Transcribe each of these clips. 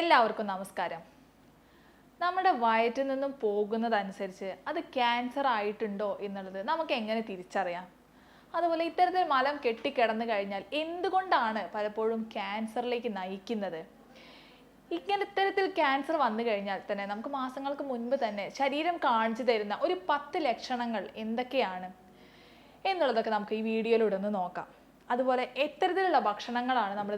എല്ലാവർക്കും നമസ്കാരം. നമ്മുടെ വയറ്റിൽ നിന്നും പോകുന്നതനുസരിച്ച് അത് ക്യാൻസർ ആയിട്ടുണ്ടോ എന്നുള്ളത് നമുക്ക് എങ്ങനെ തിരിച്ചറിയാം? അതുപോലെ ഇത്തരത്തിൽ മലം കെട്ടിക്കിടന്നു കഴിഞ്ഞാൽ എന്തുകൊണ്ടാണ് പലപ്പോഴും ക്യാൻസറിലേക്ക് നയിക്കുന്നത്? ഇങ്ങനെ ഇത്തരത്തിൽ ക്യാൻസർ വന്നു കഴിഞ്ഞാൽ തന്നെ നമുക്ക് മാസങ്ങൾക്ക് മുൻപ് തന്നെ ശരീരം കാണിച്ചു തരുന്ന ഒരു പത്ത് ലക്ഷണങ്ങൾ എന്തൊക്കെയാണ്? എന്നുള്ളതൊക്കെ നമുക്ക് ഈ വീഡിയോയിലൂടെ ഒന്ന് നോക്കാം. അതുപോലെ എത്തരത്തിലുള്ള ഭക്ഷണങ്ങളാണ് നമ്മൾ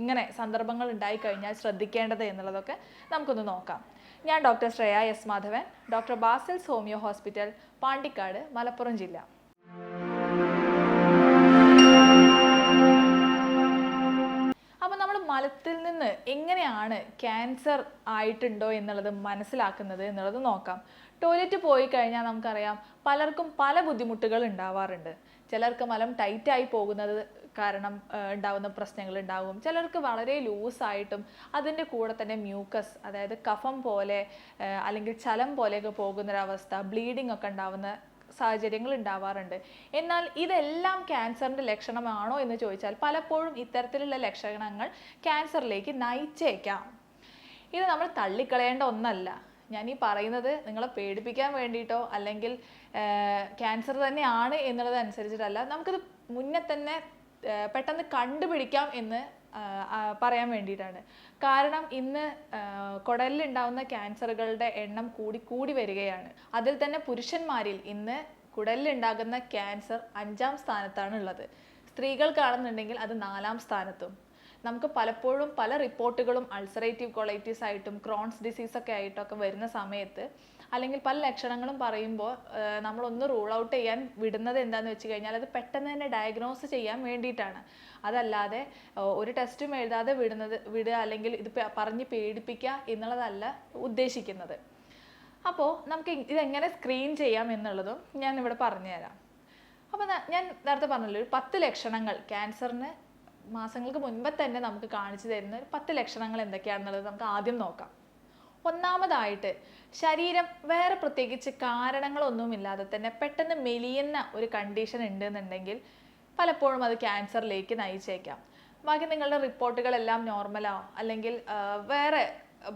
ഇങ്ങനെ സന്ദർഭങ്ങൾ ഉണ്ടായി കഴിഞ്ഞാൽ ശ്രദ്ധിക്കേണ്ടത് എന്നുള്ളതൊക്കെ നമുക്കൊന്ന് നോക്കാം. ഞാൻ doctor Shreya S Madhavan doctor Basil's homeo hospital Pandikkad Malappuram ജില്ല. അപ്പോൾ നമ്മൾ മലത്തിൽ നിന്ന് എങ്ങനെയാണ് ക്യാൻസർ ആയിട്ടുണ്ടോ എന്നുള്ളത് മനസ്സിലാക്കുന്നത് എന്നുള്ളത് നോക്കാം. ടോയ്ലറ്റ് പോയി കഴിഞ്ഞാൽ നമുക്കറിയാം പലർക്കും പല ബുദ്ധിമുട്ടുകൾ ഉണ്ടാവാറുണ്ട്. ചിലർക്ക് മലം ടൈറ്റായി പോകുന്നത് കാരണം ഉണ്ടാകുന്ന പ്രശ്നങ്ങൾ ഉണ്ടാകും ചിലർക്ക് വളരെ ലൂസായിട്ടും അതിന്റെ കൂടെ തന്നെ മ്യൂക്കസ് അതായത് കഫം പോലെ അല്ലെങ്കിൽ ചലം പോലെയൊക്കെ പോകുന്നൊരവസ്ഥ ബ്ലീഡിംഗ് ഒക്കെ ഉണ്ടാവുന്ന സാഹചര്യങ്ങൾ ഉണ്ടാവാറുണ്ട്. എന്നാൽ ഇതെല്ലാം ക്യാൻസറിന്റെ ലക്ഷണമാണോ എന്ന് ചോദിച്ചാൽ പലപ്പോഴും ഇത്തരത്തിലുള്ള ലക്ഷണങ്ങൾ ക്യാൻസറിലേക്ക് നയിച്ചേക്കാം. ഇത് നമ്മൾ തള്ളിക്കളയേണ്ട ഒന്നല്ല. ഞാൻ ഈ പറയുന്നത് നിങ്ങളെ പേടിപ്പിക്കാൻ വേണ്ടിയിട്ടോ അല്ലെങ്കിൽ ക്യാൻസർ തന്നെയാണ് എന്നുള്ളത് അനുസരിച്ചിട്ടല്ല നമുക്കിത് മുന്നേ തന്നെ പെട്ടെന്ന് കണ്ടുപിടിക്കാം എന്ന് പറയാൻ വേണ്ടിയിട്ടാണ്. കാരണം ഇന്ന് കുടലിലുണ്ടാവുന്ന ക്യാൻസറുകളുടെ എണ്ണം കൂടി കൂടി വരികയാണ്. അതിൽ തന്നെ പുരുഷന്മാരിൽ ഇന്ന് കുടലിലുണ്ടാകുന്ന ക്യാൻസർ അഞ്ചാം സ്ഥാനത്താണ് ഉള്ളത് സ്ത്രീകൾക്കാണെന്നുണ്ടെങ്കിൽ അത് നാലാം സ്ഥാനത്തും. നമുക്ക് പലപ്പോഴും പല റിപ്പോർട്ടുകളും അൾസറേറ്റീവ് കൊളൈറ്റീസ് ആയിട്ടും ക്രോൺസ് ഡിസീസ് ഒക്കെ ആയിട്ടൊക്കെ വരുന്ന സമയത്ത് അല്ലെങ്കിൽ പല ലക്ഷണങ്ങളും പറയുമ്പോൾ നമ്മളൊന്ന് റൂൾ ഔട്ട് ചെയ്യാൻ വിടുന്നത് എന്താണെന്ന് വെച്ച് കഴിഞ്ഞാൽ അത് പെട്ടെന്ന് തന്നെ ഡയഗ്നോസ് ചെയ്യാൻ വേണ്ടിയിട്ടാണ്. അതല്ലാതെ ഒരു ടെസ്റ്റും എഴുതാതെ വിടുന്നത് വിടുക അല്ലെങ്കിൽ ഇത് പറഞ്ഞ് പേടിപ്പിക്കുക എന്നുള്ളതല്ല ഉദ്ദേശിക്കുന്നത്. അപ്പോൾ നമുക്ക് ഇതെങ്ങനെ സ്ക്രീൻ ചെയ്യാം എന്നുള്ളതും ഞാൻ ഇവിടെ പറഞ്ഞുതരാം. അപ്പോൾ ഞാൻ നേരത്തെ പറഞ്ഞല്ലോ ഒരു പത്ത് ലക്ഷണങ്ങൾ ക്യാൻസറിന് മാസങ്ങൾക്ക് മുൻപേ തന്നെ നമുക്ക് കാണിച്ചു തരുന്ന ഒരു പത്ത് ലക്ഷണങ്ങൾ എന്തൊക്കെയാണെന്നുള്ളത് നമുക്ക് ആദ്യം നോക്കാം. ഒന്നാമതായിട്ട് ശരീരം വേറെ പ്രത്യേകിച്ച് കാരണങ്ങളൊന്നുമില്ലാതെ തന്നെ പെട്ടെന്ന് മെലിയുന്ന ഒരു കണ്ടീഷൻ ഉണ്ടെന്നുണ്ടെങ്കിൽ പലപ്പോഴും അത് ക്യാൻസറിലേക്ക് നയിച്ചേക്കാം. ബാക്കി നിങ്ങളുടെ റിപ്പോർട്ടുകളെല്ലാം നോർമലോ അല്ലെങ്കിൽ വേറെ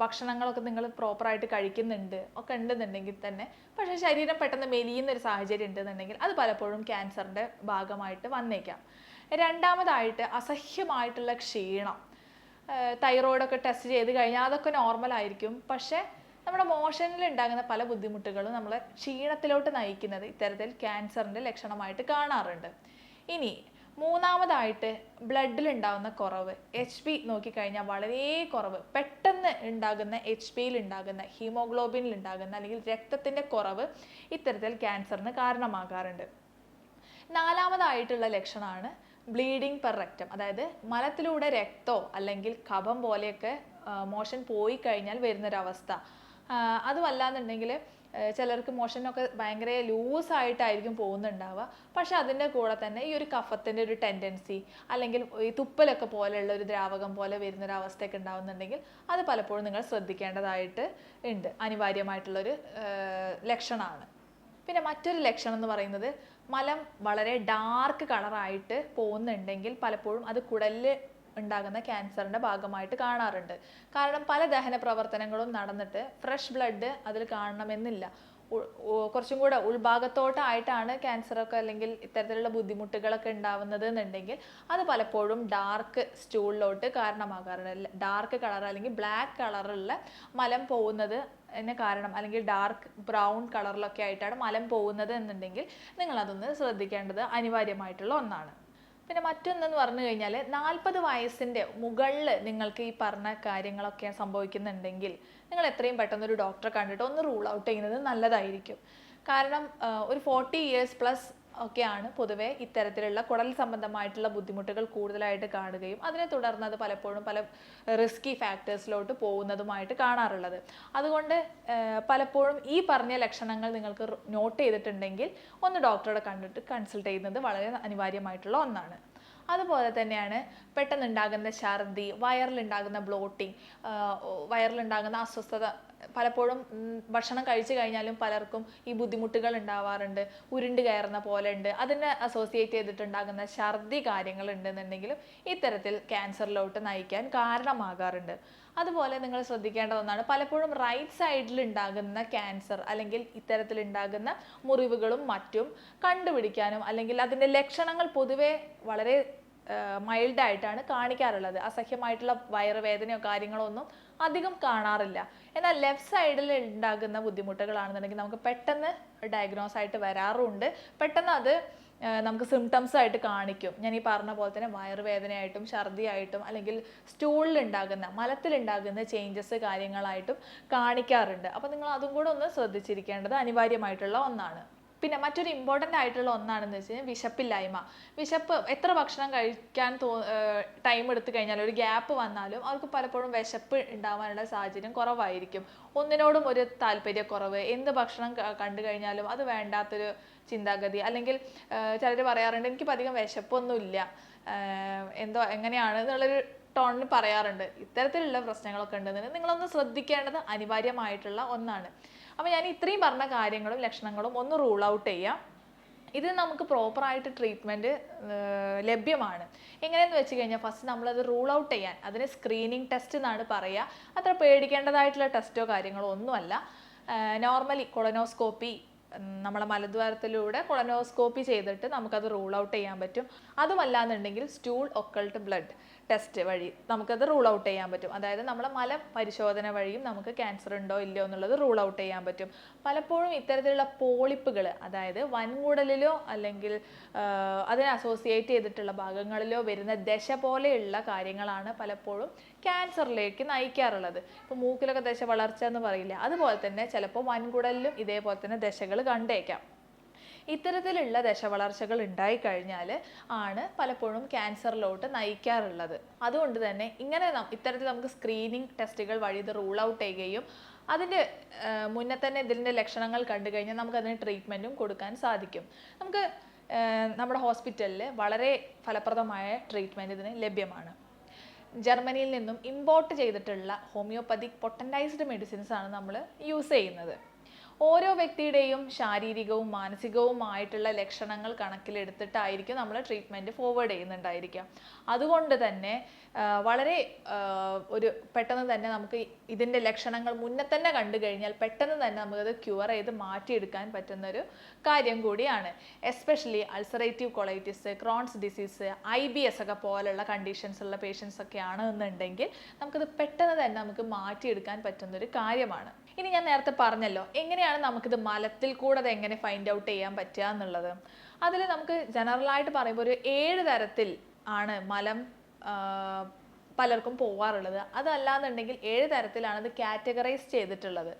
ഭക്ഷണങ്ങളൊക്കെ നിങ്ങൾ പ്രോപ്പറായിട്ട് കഴിക്കുന്നുണ്ട് ഒക്കെ ഉണ്ടെന്നുണ്ടെങ്കിൽ തന്നെ. പക്ഷേ ശരീരം പെട്ടെന്ന് മെലിയുന്ന ഒരു സാഹചര്യം ഉണ്ടെന്നുണ്ടെങ്കിൽ അത് പലപ്പോഴും ക്യാൻസറിന്റെ ഭാഗമായിട്ട് വന്നേക്കാം. രണ്ടാമതായിട്ട് അസഹ്യമായിട്ടുള്ള ക്ഷീണം. തൈറോയിഡൊക്കെ ടെസ്റ്റ് ചെയ്ത് കഴിഞ്ഞാൽ അതൊക്കെ നോർമൽ ആയിരിക്കും. പക്ഷേ നമ്മുടെ മോഷനിൽ ഉണ്ടാകുന്ന പല ബുദ്ധിമുട്ടുകളും നമ്മളെ ക്ഷീണത്തിലോട്ട് നയിക്കുന്നത് ഇത്തരത്തിൽ ക്യാൻസറിന്റെ ലക്ഷണമായിട്ട് കാണാറുണ്ട്. ഇനി മൂന്നാമതായിട്ട് ബ്ലഡിൽ ഉണ്ടാകുന്ന കുറവ്. എച്ച് പി നോക്കിക്കഴിഞ്ഞാൽ വളരെ കുറവ്. പെട്ടെന്ന് ഉണ്ടാകുന്ന എച്ച് പിയിൽ ഉണ്ടാകുന്ന ഹീമോഗ്ലോബിനിൽ ഉണ്ടാകുന്ന അല്ലെങ്കിൽ രക്തത്തിന്റെ കുറവ് ഇത്തരത്തിൽ ക്യാൻസറിന് കാരണമാകാറുണ്ട്. നാലാമതായിട്ടുള്ള ലക്ഷണമാണ് ബ്ലീഡിങ് പെർ റെക്റ്റം അതായത് മലത്തിലൂടെ രക്തോ അല്ലെങ്കിൽ കഫം പോലെയൊക്കെ മോഷൻ പോയി കഴിഞ്ഞാൽ വരുന്നൊരവസ്ഥ. അതുമല്ലാന്നുണ്ടെങ്കിൽ ചിലർക്ക് മോഷനൊക്കെ ഭയങ്കര ലൂസായിട്ടായിരിക്കും പോകുന്നുണ്ടാവുക. പക്ഷെ അതിന്റെ കൂടെ തന്നെ ഈ ഒരു കഫത്തിന്റെ ഒരു ടെൻഡൻസി അല്ലെങ്കിൽ ഈ തുപ്പലൊക്കെ പോലെയുള്ള ഒരു ദ്രാവകം പോലെ വരുന്നൊരു അവസ്ഥയൊക്കെ ഉണ്ടാവുന്നുണ്ടെങ്കിൽ അത് പലപ്പോഴും നിങ്ങൾ ശ്രദ്ധിക്കേണ്ടതായിട്ട് ഉണ്ട്. അനിവാര്യമായിട്ടുള്ളൊരു ലക്ഷണമാണ്. പിന്നെ മറ്റൊരു ലക്ഷണം എന്ന് പറയുന്നത് മലം വളരെ ഡാർക്ക് കളറായിട്ട് പോകുന്നുണ്ടെങ്കിൽ പലപ്പോഴും അത് കുടലിൽ ഉണ്ടാകുന്ന ക്യാൻസറിന്റെ ഭാഗമായിട്ട് കാണാറുണ്ട്. കാരണം പല ദഹന പ്രവർത്തനങ്ങളും നടന്നിട്ട് ഫ്രഷ് ബ്ലഡ് അതിൽ കാണണമെന്നില്ല. കുറച്ചും കൂടെ ഉൾഭാഗത്തോട്ടായിട്ടാണ് ക്യാൻസറൊക്കെ അല്ലെങ്കിൽ ഇത്തരത്തിലുള്ള ബുദ്ധിമുട്ടുകളൊക്കെ ഉണ്ടാവുന്നത് എന്നുണ്ടെങ്കിൽ അത് പലപ്പോഴും ഡാർക്ക് സ്റ്റൂളിലോട്ട് കാരണമാകാറുണ്ട്. ഡാർക്ക് കളർ അല്ലെങ്കിൽ ബ്ലാക്ക് കളറുള്ള മലം പോകുന്നത് എന്നെ കാരണം അല്ലെങ്കിൽ ഡാർക്ക് ബ്രൗൺ കളറിലൊക്കെ ആയിട്ടാണ് മലം പോകുന്നത് എന്നുണ്ടെങ്കിൽ നിങ്ങളതൊന്ന് ശ്രദ്ധിക്കേണ്ടത് അനിവാര്യമായിട്ടുള്ള ഒന്നാണ്. പിന്നെ മറ്റൊന്നെന്ന് പറഞ്ഞു കഴിഞ്ഞാൽ നാൽപ്പത് വയസ്സിന്റെ മുകളിൽ നിങ്ങൾക്ക് ഈ പറഞ്ഞ കാര്യങ്ങളൊക്കെ സംഭവിക്കുന്നുണ്ടെങ്കിൽ നിങ്ങൾ എത്രയും പെട്ടെന്ന് ഒരു ഡോക്ടറെ കണ്ടിട്ട് ഒന്ന് റൂൾ ഔട്ട് ചെയ്യുന്നത് നല്ലതായിരിക്കും. കാരണം ഒരു ഫോർട്ടി ഇയേഴ്സ് പ്ലസ് ഒക്കെയാണ് പൊതുവെ ഇത്തരത്തിലുള്ള കുടൽ സംബന്ധമായിട്ടുള്ള ബുദ്ധിമുട്ടുകൾ കൂടുതലായിട്ട് കാണുകയും അതിനെ തുടർന്ന് അത് പലപ്പോഴും പല റിസ്കി ഫാക്ടേഴ്സിലോട്ട് പോകുന്നതുമായിട്ട് കാണാറുള്ളത്. അതുകൊണ്ട് പലപ്പോഴും ഈ പറഞ്ഞ ലക്ഷണങ്ങൾ നിങ്ങൾക്ക് നോട്ട് ചെയ്തിട്ടുണ്ടെങ്കിൽ ഒന്ന് ഡോക്ടറെ കണ്ടിട്ട് കൺസൾട്ട് ചെയ്യുന്നത് വളരെ അനിവാര്യമായിട്ടുള്ള ഒന്നാണ്. അതുപോലെ തന്നെയാണ് പെട്ടെന്നുണ്ടാകുന്ന ഛർദി വയറിലുണ്ടാകുന്ന ബ്ലോട്ടിങ് വയറിലുണ്ടാകുന്ന അസ്വസ്ഥത പലപ്പോഴും ഭക്ഷണം കഴിച്ചു കഴിഞ്ഞാലും പലർക്കും ഈ ബുദ്ധിമുട്ടുകൾ ഉണ്ടാവാറുണ്ട്. ഉരുണ്ട് കയറുന്ന പോലെ ഉണ്ട്. അതിനെ അസോസിയേറ്റ് ചെയ്തിട്ടുണ്ടാകുന്ന ഛർദി കാര്യങ്ങൾ ഉണ്ടെന്നുണ്ടെങ്കിലും ഇത്തരത്തിൽ ക്യാൻസറിലോട്ട് നയിക്കാൻ കാരണമാകാറുണ്ട്. അതുപോലെ നിങ്ങൾ ശ്രദ്ധിക്കേണ്ട ഒന്നാണ് പലപ്പോഴും റൈറ്റ് സൈഡിൽ ഉണ്ടാകുന്ന ക്യാൻസർ അല്ലെങ്കിൽ ഇത്തരത്തിൽ ഉണ്ടാകുന്ന മുറിവുകളും മറ്റും കണ്ടുപിടിക്കാനും അല്ലെങ്കിൽ അതിന്റെ ലക്ഷണങ്ങൾ പൊതുവെ വളരെ മൈൽഡായിട്ടാണ് കാണിക്കാറുള്ളത്. അസഹ്യമായിട്ടുള്ള വയറുവേദനയോ കാര്യങ്ങളോ ഒന്നും അധികം കാണാറില്ല. എന്നാൽ ലെഫ്റ്റ് സൈഡിൽ ഉണ്ടാകുന്ന ബുദ്ധിമുട്ടുകളാണെന്നുണ്ടെങ്കിൽ നമുക്ക് പെട്ടെന്ന് ഡയഗ്നോസ് ആയിട്ട് വരാറുണ്ട്. പെട്ടെന്ന് അത് നമുക്ക് സിംറ്റംസ് ആയിട്ട് കാണിക്കും. ഞാൻ ഈ പറഞ്ഞ പോലെ തന്നെ വയറുവേദനയായിട്ടും ഛർദിയായിട്ടും അല്ലെങ്കിൽ സ്റ്റൂളിൽ ഉണ്ടാകുന്ന മലത്തിൽ ഉണ്ടാകുന്ന ചേഞ്ചസ് കാര്യങ്ങളായിട്ടും കാണിക്കാറുണ്ട്. അപ്പോൾ നിങ്ങൾ അതും കൂടെ ഒന്ന് ശ്രദ്ധിച്ചിരിക്കേണ്ടത് അനിവാര്യമായിട്ടുള്ള ഒന്നാണ്. പിന്നെ മറ്റൊരു ഇമ്പോർട്ടന്റ് ആയിട്ടുള്ള ഒന്നാണെന്ന് വെച്ച് കഴിഞ്ഞാൽ വിശപ്പില്ലായ്മ. വിശപ്പ് എത്ര ഭക്ഷണം കഴിക്കാൻ തോ ടൈം എടുത്തു കഴിഞ്ഞാൽ ഒരു ഗ്യാപ്പ് വന്നാലും അവർക്ക് പലപ്പോഴും വിശപ്പ് ഉണ്ടാവാനുള്ള സാഹചര്യം കുറവായിരിക്കും. ഒന്നിനോടും ഒരു താല്പര്യക്കുറവ് എന്ത് ഭക്ഷണം കണ്ടു കഴിഞ്ഞാലും അത് വേണ്ടാത്തൊരു ചിന്താഗതി. അല്ലെങ്കിൽ ചിലർ പറയാറുണ്ട് എനിക്കിപ്പോൾ അധികം വിശപ്പൊന്നുമില്ല എന്തോ എങ്ങനെയാണ്? എന്നുള്ളൊരു ടോണിൽ പറയാറുണ്ട്. ഇത്തരത്തിലുള്ള പ്രശ്നങ്ങളൊക്കെ ഉണ്ടെന്ന് നിങ്ങളൊന്ന് ശ്രദ്ധിക്കേണ്ടത് അനിവാര്യമായിട്ടുള്ള ഒന്നാണ്. അപ്പോൾ ഞാൻ ഇത്രയും പറഞ്ഞ കാര്യങ്ങളും ലക്ഷണങ്ങളും ഒന്ന് റൂൾ ഔട്ട് ചെയ്യാം. ഇത് നമുക്ക് പ്രോപ്പറായിട്ട് ട്രീറ്റ്മെന്റ് ലഭ്യമാണ്. എങ്ങനെയെന്ന് വെച്ച് കഴിഞ്ഞാൽ ഫസ്റ്റ് നമ്മളത് റൂൾ ഔട്ട് ചെയ്യാൻ അതിന് സ്ക്രീനിങ് ടെസ്റ്റ് എന്നാണ് പറയുക. അത്ര പേടിക്കേണ്ടതായിട്ടുള്ള ടെസ്റ്റോ കാര്യങ്ങളോ ഒന്നുമല്ല. നോർമലി കൊളനോസ്കോപ്പി നമ്മളെ മലദ്വാരത്തിലൂടെ കൊളനോസ്കോപ്പി ചെയ്തിട്ട് നമുക്കത് റൂൾ ഔട്ട് ചെയ്യാൻ പറ്റും. അതുമല്ലാന്നുണ്ടെങ്കിൽ സ്റ്റൂൾ ഒക്കൾട്ട് ബ്ലഡ് ടെസ്റ്റ് വഴി നമുക്കത് റൂൾ ഔട്ട് ചെയ്യാൻ പറ്റും. അതായത് നമ്മളെ മല പരിശോധന വഴിയും നമുക്ക് ക്യാൻസർ ഉണ്ടോ ഇല്ലയോ എന്നുള്ളത് റൂൾ ഔട്ട് ചെയ്യാൻ പറ്റും. പലപ്പോഴും ഇത്തരത്തിലുള്ള പോളിപ്പുകൾ അതായത് വൻകൂടലിലോ അല്ലെങ്കിൽ അതിനെ അസോസിയേറ്റ് ചെയ്തിട്ടുള്ള ഭാഗങ്ങളിലോ വരുന്ന ദശ പോലെയുള്ള കാര്യങ്ങളാണ് പലപ്പോഴും ക്യാൻസറിലേക്ക് നയിക്കാറുള്ളത്. ഇപ്പോൾ മൂക്കിലൊക്കെ ദശ വളർച്ച എന്ന് പറയില്ല? അതുപോലെ തന്നെ ചിലപ്പോൾ വൻകുടലിലും ഇതേപോലെ തന്നെ ദശകൾ കണ്ടേക്കാം. ഇത്തരത്തിലുള്ള ദശവളർച്ചകൾ ഉണ്ടായിക്കഴിഞ്ഞാൽ ആണ് പലപ്പോഴും ക്യാൻസറിലോട്ട് നയിക്കാറുള്ളത്. അതുകൊണ്ട് തന്നെ ഇങ്ങനെ ഇത്തരത്തിൽ നമുക്ക് സ്ക്രീനിങ് ടെസ്റ്റുകൾ വഴി ഇത് റൂൾ ഔട്ട് ചെയ്യുകയും അതിന്റെ മുന്നേ തന്നെ ഇതിന്റെ ലക്ഷണങ്ങൾ കണ്ടു കഴിഞ്ഞാൽ നമുക്ക് അതിന് ട്രീറ്റ്മെന്റും കൊടുക്കാൻ സാധിക്കും. നമുക്ക് നമ്മുടെ ഹോസ്പിറ്റലിൽ വളരെ ഫലപ്രദമായ ട്രീറ്റ്മെന്റ് ഇതിന് ലഭ്യമാണ്. ജർമ്മനിയിൽ നിന്നും ഇമ്പോർട്ട് ചെയ്തിട്ടുള്ള ഹോമിയോപ്പതിക് പൊട്ടന്റൈസ്ഡ് മെഡിസിൻസ് ആണ് നമ്മൾ യൂസ് ചെയ്യുന്നത്. ഓരോ വ്യക്തിയുടെയും ശാരീരികവും മാനസികവുമായിട്ടുള്ള ലക്ഷണങ്ങൾ കണക്കിലെടുത്തിട്ടായിരിക്കും നമ്മൾ ട്രീറ്റ്മെന്റ് ഫോർവേഡ് ചെയ്യുന്നുണ്ടായിരിക്കുക. അതുകൊണ്ട് തന്നെ വളരെ ഒരു പെട്ടെന്ന് തന്നെ നമുക്ക് ഇതിന്റെ ലക്ഷണങ്ങൾ മുന്നേ തന്നെ കണ്ടു കഴിഞ്ഞാൽ പെട്ടെന്ന് തന്നെ നമുക്കത് ക്യൂർ ചെയ്ത് മാറ്റിയെടുക്കാൻ പറ്റുന്നൊരു കാര്യം കൂടിയാണ്. Especially ulcerative colitis Crohn's disease I B S ഒക്കെ പോലുള്ള കണ്ടീഷൻസ് ഉള്ള പേഷ്യൻസ് ഒക്കെ ആണെന്നുണ്ടെങ്കിൽ നമുക്കത് പെട്ടെന്ന് തന്നെ നമുക്ക് മാറ്റിയെടുക്കാൻ പറ്റുന്നൊരു കാര്യമാണ്. ഇനി ഞാൻ നേരത്തെ പറഞ്ഞല്ലോ എങ്ങനെയാണ് നമുക്കിത് മലത്തിൽ കൂടെ അത് എങ്ങനെ ഫൈൻഡ് ഔട്ട് ചെയ്യാൻ പറ്റുക എന്നുള്ളത്. അതിൽ നമുക്ക് ജനറലായിട്ട് പറയുമ്പോൾ ഒരു ഏഴ് തരത്തിൽ ആണ് മലം പലർക്കും പോവാറുള്ളത്. അതല്ലാന്നുണ്ടെങ്കിൽ ഏഴ് തരത്തിലാണ് ഇത് കാറ്റഗറൈസ് ചെയ്തിട്ടുള്ളത്.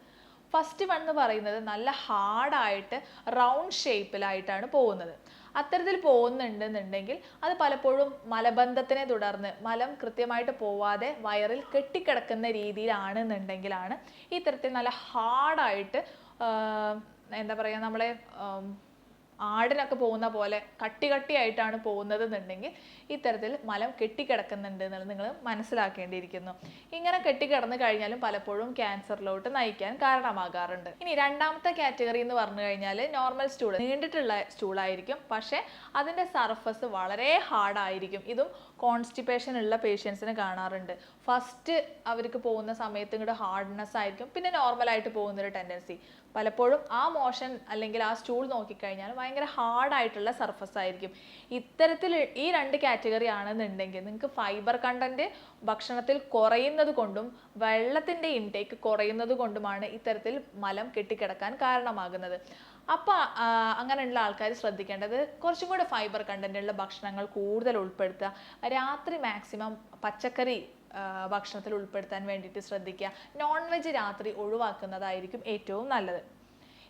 ഫസ്റ്റ് വൺ എന്ന് പറയുന്നത് നല്ല ഹാർഡായിട്ട് റൗണ്ട് ഷേപ്പിലായിട്ടാണ് പോകുന്നത്. അത്തരത്തിൽ പോകുന്നുണ്ടെന്നുണ്ടെങ്കിൽ അത് പലപ്പോഴും മലബന്ധത്തിനെ തുടർന്ന് മലം കൃത്യമായിട്ട് പോവാതെ വയറിൽ കെട്ടിക്കിടക്കുന്ന രീതിയിലാണെന്നുണ്ടെങ്കിലാണ് ഇത്തരത്തിൽ നല്ല ഹാർഡായിട്ട് എന്താ പറയുക നമ്മളെ ആടിനൊക്കെ പോകുന്ന പോലെ കട്ടി കട്ടിയായിട്ടാണ് പോകുന്നത് എന്നുണ്ടെങ്കിൽ ഇത്തരത്തിൽ മലം കെട്ടിക്കിടക്കുന്നുണ്ട് എന്നുള്ളത് നിങ്ങൾ മനസ്സിലാക്കേണ്ടിയിരിക്കുന്നു. ഇങ്ങനെ കെട്ടിക്കിടന്ന് കഴിഞ്ഞാലും പലപ്പോഴും ക്യാൻസറിലോട്ട് നയിക്കാൻ കാരണമാകാറുണ്ട്. ഇനി രണ്ടാമത്തെ കാറ്റഗറി എന്ന് പറഞ്ഞു കഴിഞ്ഞാൽ നോർമൽ സ്റ്റൂൾ. നീണ്ടിട്ടുള്ള സ്റ്റൂളായിരിക്കും. പക്ഷേ അതിന്റെ സർഫസ് വളരെ ഹാർഡായിരിക്കും. ഇതും കോൺസ്റ്റിപ്പേഷൻ ഉള്ള പേഷ്യൻസിന് കാണാറുണ്ട്. ഫസ്റ്റ് അവർക്ക് പോകുന്ന സമയത്ത് ഇങ്ങോട്ട് ഹാർഡ്നെസ് ആയിരിക്കും പിന്നെ നോർമലായിട്ട് പോകുന്നൊരു ടെൻഡൻസി. പലപ്പോഴും ആ മോഷൻ അല്ലെങ്കിൽ ആ സ്റ്റൂൾ നോക്കിക്കഴിഞ്ഞാൽ ഭയങ്കര ഹാർഡായിട്ടുള്ള സർഫസ് ആയിരിക്കും. ഇത്തരത്തിൽ ഈ രണ്ട് കാറ്റഗറി ആണെന്നുണ്ടെങ്കിൽ നിങ്ങൾക്ക് ഫൈബർ കണ്ടന്റ് ഭക്ഷണത്തിൽ കുറയുന്നത് കൊണ്ടും വെള്ളത്തിന്റെ ഇൻടേക്ക് കുറയുന്നത് കൊണ്ടുമാണ് ഇത്തരത്തിൽ മലം കെട്ടിക്കിടക്കാൻ കാരണമാകുന്നത്. അപ്പോൾ അങ്ങനെയുള്ള ആൾക്കാർ ശ്രദ്ധിക്കേണ്ടത് കുറച്ചും കൂടെ ഫൈബർ കണ്ടന്റ് ഉള്ള ഭക്ഷണങ്ങൾ കൂടുതൽ ഉൾപ്പെടുത്തുക. രാത്രി മാക്സിമം പച്ചക്കറി ഭക്ഷണത്തിൽ ഉൾപ്പെടുത്താൻ വേണ്ടിയിട്ട് ശ്രദ്ധിക്കുക. നോൺ വെജ് രാത്രി ഒഴിവാക്കുന്നതായിരിക്കും ഏറ്റവും നല്ലത്.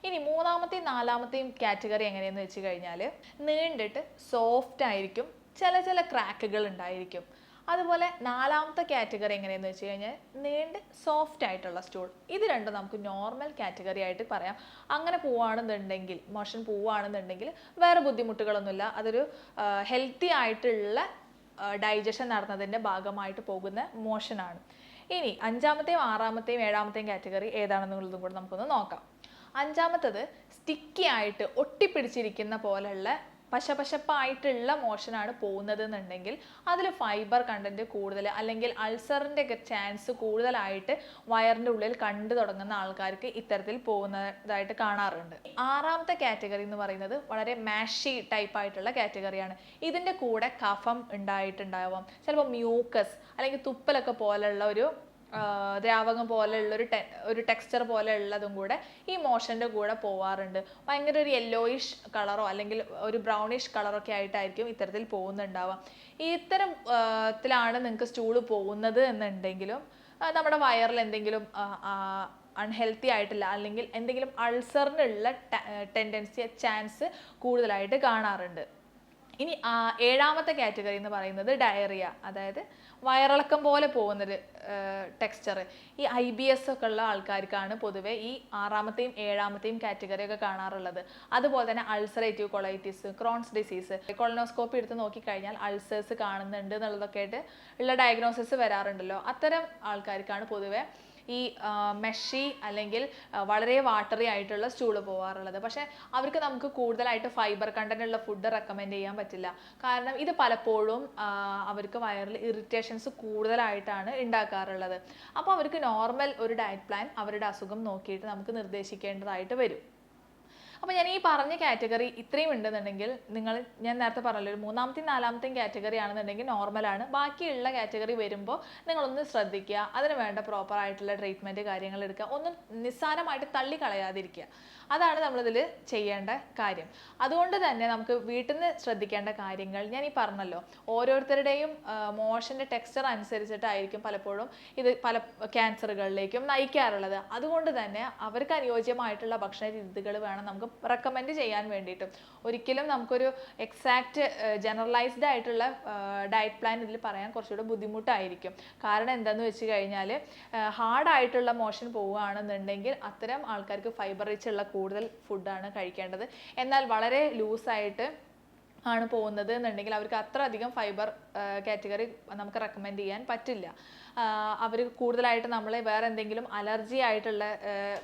ഇനി മൂന്നാമത്തെയും നാലാമത്തെയും കാറ്റഗറി എങ്ങനെയെന്ന് വെച്ച് കഴിഞ്ഞാൽ നീണ്ടിട്ട് സോഫ്റ്റ് ആയിരിക്കും ചില ചില ക്രാക്കുകൾ ഉണ്ടായിരിക്കും. അതുപോലെ നാലാമത്തെ കാറ്റഗറി എങ്ങനെയെന്ന് വെച്ച് കഴിഞ്ഞാൽ നീണ്ട് സോഫ്റ്റ് ആയിട്ടുള്ള സ്റ്റൂൾ ഇത് രണ്ടും നമുക്ക് നോർമൽ കാറ്റഗറി ആയിട്ട് പറയാം. അങ്ങനെ പോവുകയാണെന്നുണ്ടെങ്കിൽ മോഷൻ പോവുകയാണെന്നുണ്ടെങ്കിൽ വേറെ ബുദ്ധിമുട്ടുകളൊന്നുമില്ല. അതൊരു ഹെൽത്തി ആയിട്ടുള്ള ഡൈജഷൻ നടന്നതിന്റെ ഭാഗമായിട്ട് പോകുന്ന മോഷനാണ്. ഇനി അഞ്ചാമത്തെയും ആറാമത്തെയും ഏഴാമത്തെയും കാറ്റഗറി ഏതാണെന്നുള്ളതും കൂടെ നമുക്കൊന്ന് നോക്കാം. അഞ്ചാമത്തത് സ്റ്റിക്കി ആയിട്ട് ഒട്ടിപ്പിടിച്ചിരിക്കുന്ന പോലെയുള്ള പശപശപ്പായിട്ടുള്ള മോഷനാണ് പോകുന്നത് എന്നുണ്ടെങ്കിൽ അതിൽ ഫൈബർ കണ്ടന്റ് കൂടുതൽ അല്ലെങ്കിൽ അൾസറിന്റെ ഒക്കെ ചാൻസ് കൂടുതലായിട്ട് വയറിന്റെ ഉള്ളിൽ കണ്ടു തുടങ്ങുന്ന ആൾക്കാർക്ക് ഇത്തരത്തിൽ പോകുന്നതായിട്ട് കാണാറുണ്ട്. ആറാമത്തെ കാറ്റഗറി എന്ന് പറയുന്നത് വളരെ മാഷി ടൈപ്പ് ആയിട്ടുള്ള കാറ്റഗറിയാണ് ഇതിന്റെ കൂടെ കഫം ഉണ്ടായിട്ടുണ്ടാവാം. ചിലപ്പോൾ മ്യൂക്കസ് അല്ലെങ്കിൽ തുപ്പലൊക്കെ പോലെയുള്ള ഒരു ദ്രാവകം പോലെയുള്ള ഒരു ടെ ഒരു ടെക്സ്ചർ പോലെ ഉള്ളതും കൂടെ ഈ മോഷന്റെ കൂടെ പോവാറുണ്ട്. ഭയങ്കര ഒരു യെല്ലോയിഷ് കളറോ അല്ലെങ്കിൽ ഒരു ബ്രൗണിഷ് കളറൊക്കെ ആയിട്ടായിരിക്കും ഇത്തരത്തിൽ പോകുന്നുണ്ടാവുക. ഈ ഇത്തരം ത്തിലാണ് നിങ്ങൾക്ക് സ്റ്റൂൾ പോകുന്നത് എന്നുണ്ടെങ്കിലും നമ്മുടെ വയറിൽ എന്തെങ്കിലും അൺഹെൽത്തി ആയിട്ടില്ല അല്ലെങ്കിൽ എന്തെങ്കിലും അൾസറിനുള്ള ടെൻഡൻസി ചാൻസ് കൂടുതലായിട്ട് കാണാറുണ്ട്. ഇനി ഏഴാമത്തെ കാറ്റഗറി എന്ന് പറയുന്നത് ഡയറിയ അതായത് വയറിളക്കം പോലെ പോകുന്നൊരു ടെക്സ്ചർ ഈ ഐ ബി എസ് ഒക്കെ ഉള്ള ആൾക്കാർക്കാണ് പൊതുവേ ഈ ആറാമത്തെയും ഏഴാമത്തെയും കാറ്റഗറി ഒക്കെ കാണാറുള്ളത്. അതുപോലെ തന്നെ ulcerative colitis Crohn's disease colonoscopy എടുത്ത് നോക്കിക്കഴിഞ്ഞാൽ അൾസേഴ്സ് കാണുന്നുണ്ട് എന്നുള്ളതൊക്കെ ആയിട്ട് ഉള്ള ഡയഗ്നോസിസ് വരാറുണ്ടല്ലോ. അത്തരം ആൾക്കാർക്കാണ് പൊതുവെ ഈ മെഷി അല്ലെങ്കിൽ വളരെ വാട്ടറി ആയിട്ടുള്ള സ്റ്റൂൾ പോകാറുള്ളത് പക്ഷേ അവർക്ക് നമുക്ക് കൂടുതലായിട്ട് ഫൈബർ കണ്ടന്റ് ഉള്ള ഫുഡ് റെക്കമെൻഡ് ചെയ്യാൻ പറ്റില്ല. കാരണം ഇത് പലപ്പോഴും അവർക്ക് വയറിൽ ഇറിറ്റേഷൻസ് കൂടുതലായിട്ടാണ് ഉണ്ടാക്കാറുള്ളത് അപ്പോൾ അവർക്ക് നോർമൽ ഒരു ഡയറ്റ് പ്ലാൻ അവരുടെ അസുഖം നോക്കിയിട്ട് നമുക്ക് നിർദ്ദേശിക്കേണ്ടതായിട്ട് വരും. അപ്പോൾ ഞാൻ ഈ പറഞ്ഞ കാറ്റഗറി ഇത്രയും ഉണ്ടെന്നുണ്ടെങ്കിൽ നിങ്ങൾ ഞാൻ നേരത്തെ പറഞ്ഞല്ലോ ഒരു മൂന്നാമത്തെയും നാലാമത്തെയും കാറ്റഗറി ആണെന്നുണ്ടെങ്കിൽ നോർമലാണ് ബാക്കിയുള്ള കാറ്റഗറി വരുമ്പോൾ നിങ്ങളൊന്ന് ശ്രദ്ധിക്കുക അതിന് വേണ്ട പ്രോപ്പർ ആയിട്ടുള്ള ട്രീറ്റ്മെന്റ് കാര്യങ്ങൾ എടുക്കുക ഒന്നും നിസ്സാരമായിട്ട് തള്ളിക്കളയാതിരിക്കുക. അതാണ് നമ്മളിതിൽ ചെയ്യേണ്ട കാര്യം. അതുകൊണ്ട് തന്നെ നമുക്ക് വീട്ടിൽ നിന്ന് ശ്രദ്ധിക്കേണ്ട കാര്യങ്ങൾ ഞാൻ ഈ പറഞ്ഞല്ലോ ഓരോരുത്തരുടെയും മോഷന്റെ ടെക്സ്ചർ അനുസരിച്ചിട്ടായിരിക്കും പലപ്പോഴും ഇത് പല ക്യാൻസറുകളിലേക്കും നയിക്കാറുള്ളത്. അതുകൊണ്ട് തന്നെ അവർക്ക് അനുയോജ്യമായിട്ടുള്ള ഭക്ഷണ രീതികൾ വേണം നമുക്ക് റെക്കമെൻഡ് ചെയ്യാൻ വേണ്ടിയിട്ടും. ഒരിക്കലും നമുക്കൊരു എക്സാക്റ്റ് ജനറലൈസ്ഡ് ആയിട്ടുള്ള ഡയറ്റ് പ്ലാൻ ഇതിൽ പറയാൻ കുറച്ചുകൂടെ ബുദ്ധിമുട്ടായിരിക്കും. കാരണം എന്താണെന്ന് വെച്ച് കഴിഞ്ഞാൽ ഹാർഡായിട്ടുള്ള മോഷൻ പോവുകയാണെന്നുണ്ടെങ്കിൽ അത്തരം ആൾക്കാർക്ക് ഫൈബർ റിച്ചുള്ള കൂടുതൽ ഫുഡാണ് കഴിക്കേണ്ടത്. എന്നാൽ വളരെ ലൂസായിട്ട് ആണ് പോകുന്നത് എന്നുണ്ടെങ്കിൽ അവർക്ക് അത്ര അധികം ഫൈബർ കാറ്റഗറി നമുക്ക് റെക്കമെൻഡ് ചെയ്യാൻ പറ്റില്ല. അവർ കൂടുതലായിട്ട് നമ്മൾ വേറെ എന്തെങ്കിലും അലർജി ആയിട്ടുള്ള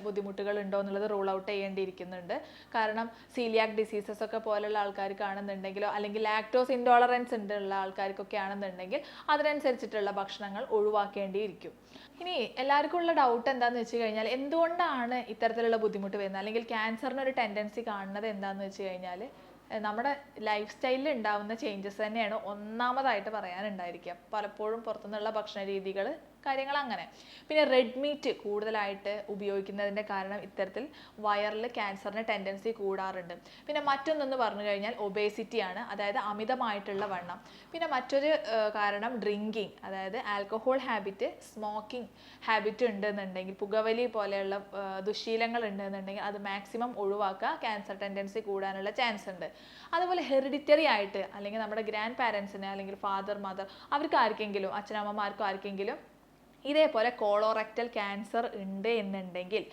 ബുദ്ധിമുട്ടുകൾ ഉണ്ടോ എന്നുള്ളത് റൂൾ ഔട്ട് ചെയ്യേണ്ടിയിരിക്കുന്നുണ്ട്. കാരണം സീലിയാക് ഡിസീസസ് ഒക്കെ പോലുള്ള ആൾക്കാർക്കാണെന്നുണ്ടെങ്കിലോ അല്ലെങ്കിൽ ലാക്ടോസ് ഇൻടോളറൻസ് ഉള്ള ആൾക്കാർക്കൊക്കെ ആണെന്നുണ്ടെങ്കിൽ അതിനനുസരിച്ചിട്ടുള്ള ഭക്ഷണങ്ങൾ ഒഴിവാക്കേണ്ടിയിരിക്കും. ഇനി എല്ലാവർക്കും ഉള്ള ഡൗട്ട് എന്താണെന്ന് വെച്ച് കഴിഞ്ഞാൽ എന്തുകൊണ്ടാണ് ഇത്തരത്തിലുള്ള ബുദ്ധിമുട്ട് വരുന്നത്? അല്ലെങ്കിൽ ക്യാൻസറിന് ഒരു ടെൻഡൻസി കാണുന്നത് എന്താണെന്ന് വെച്ച് കഴിഞ്ഞാൽ നമ്മുടെ ലൈഫ് സ്റ്റൈലിൽ ഉണ്ടാവുന്ന ചേഞ്ചസ് തന്നെയാണ് ഒന്നാമതായിട്ട് പറയാനുണ്ടായിരിക്കുക പലപ്പോഴും പുറത്തുനിന്നുള്ള ഭക്ഷണ രീതികൾ കാര്യങ്ങൾ അങ്ങനെ പിന്നെ റെഡ് മീറ്റ് കൂടുതലായിട്ട് ഉപയോഗിക്കുന്നതിന്റെ കാരണം ഇത്തരത്തിൽ വയറിൽ ക്യാൻസറിന് ടെൻഡൻസി കൂടാറുണ്ട്. പിന്നെ മറ്റൊന്നെന്ന് പറഞ്ഞു കഴിഞ്ഞാൽ ഒബേസിറ്റി ആണ്. അതായത് അമിതമായിട്ടുള്ള വണ്ണം. പിന്നെ മറ്റൊരു കാരണം ഡ്രിങ്കിങ് അതായത് ആൽക്കഹോൾ ഹാബിറ്റ് സ്മോക്കിംഗ് ഹാബിറ്റ് ഉണ്ടെന്നുണ്ടെങ്കിൽ പുകവലി പോലെയുള്ള ദുശീലങ്ങൾ ഉണ്ടെന്നുണ്ടെങ്കിൽ അത് മാക്സിമം ഒഴിവാക്കുക ക്യാൻസർ ടെൻഡൻസി കൂടാനുള്ള ചാൻസ് ഉണ്ട്. അതുപോലെ ഹെറിഡിറ്ററി ആയിട്ട് അല്ലെങ്കിൽ നമ്മുടെ ഗ്രാൻഡ് പാരൻസിന് അല്ലെങ്കിൽ ഫാദർ മദർ അവർക്ക് ആർക്കെങ്കിലും അച്ഛനമ്മമാർക്കും ആർക്കെങ്കിലും ഇതേപോലെ കോളോറക്റ്റൽ ക്യാൻസർ ഉണ്ട് എന്നുണ്ടെങ്കിൽ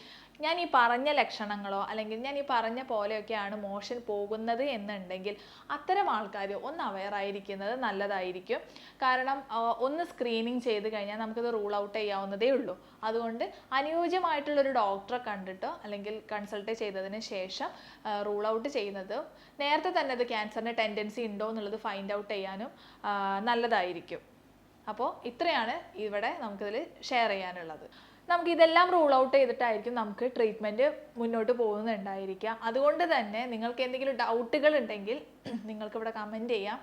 ഞാൻ ഈ പറഞ്ഞ ലക്ഷണങ്ങളോ അല്ലെങ്കിൽ ഞാൻ ഈ പറഞ്ഞ പോലെയൊക്കെയാണ് മോഷൻ പോകുന്നത് എന്നുണ്ടെങ്കിൽ അത്തരം ആൾക്കാർ ഒന്ന് അവെയർ ആയിരിക്കുന്നത് നല്ലതായിരിക്കും. കാരണം ഒന്ന് സ്ക്രീനിങ് ചെയ്ത് കഴിഞ്ഞാൽ നമുക്കിത് റൂൾ ഔട്ട് ചെയ്യാവുന്നതേ ഉള്ളൂ. അതുകൊണ്ട് അനുയോജ്യമായിട്ടുള്ളൊരു ഡോക്ടറെ കണ്ടിട്ടോ അല്ലെങ്കിൽ കൺസൾട്ട് ചെയ്തതിന് ശേഷം റൂൾ ഔട്ട് ചെയ്യുന്നത് നേരത്തെ തന്നെ അത് ക്യാൻസറിന് ടെൻഡൻസി ഉണ്ടോ എന്നുള്ളത് ഫൈൻഡ് ഔട്ട് ചെയ്യാനും നല്ലതായിരിക്കും. അപ്പോൾ ഇത്രയാണ് ഇവിടെ നമുക്കിതിൽ ഷെയർ ചെയ്യാനുള്ളത്. നമുക്ക് ഇതെല്ലാം റൂൾ ഔട്ട് ചെയ്തിട്ടായിരിക്കും നമുക്ക് ട്രീറ്റ്മെന്റ് മുന്നോട്ട് പോകുന്നുണ്ടായിരിക്കുക. അതുകൊണ്ട് തന്നെ നിങ്ങൾക്ക് എന്തെങ്കിലും ഡൗട്ടുകൾ ഉണ്ടെങ്കിൽ നിങ്ങൾക്ക് ഇവിടെ കമന്റ് ചെയ്യാം.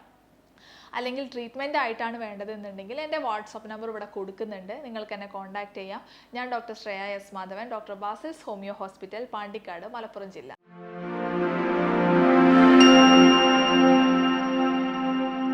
അല്ലെങ്കിൽ ട്രീറ്റ്മെന്റ് ആയിട്ടാണ് വേണ്ടതെന്നുണ്ടെങ്കിൽ എന്റെ വാട്സപ്പ് നമ്പർ ഇവിടെ കൊടുക്കുന്നുണ്ട്. നിങ്ങൾക്ക് എന്നെ കോൺടാക്ട് ചെയ്യാം. ഞാൻ doctor Shreya S Madhavan doctor Basil's homeo hospital Pandikkad Malappuram ജില്ല.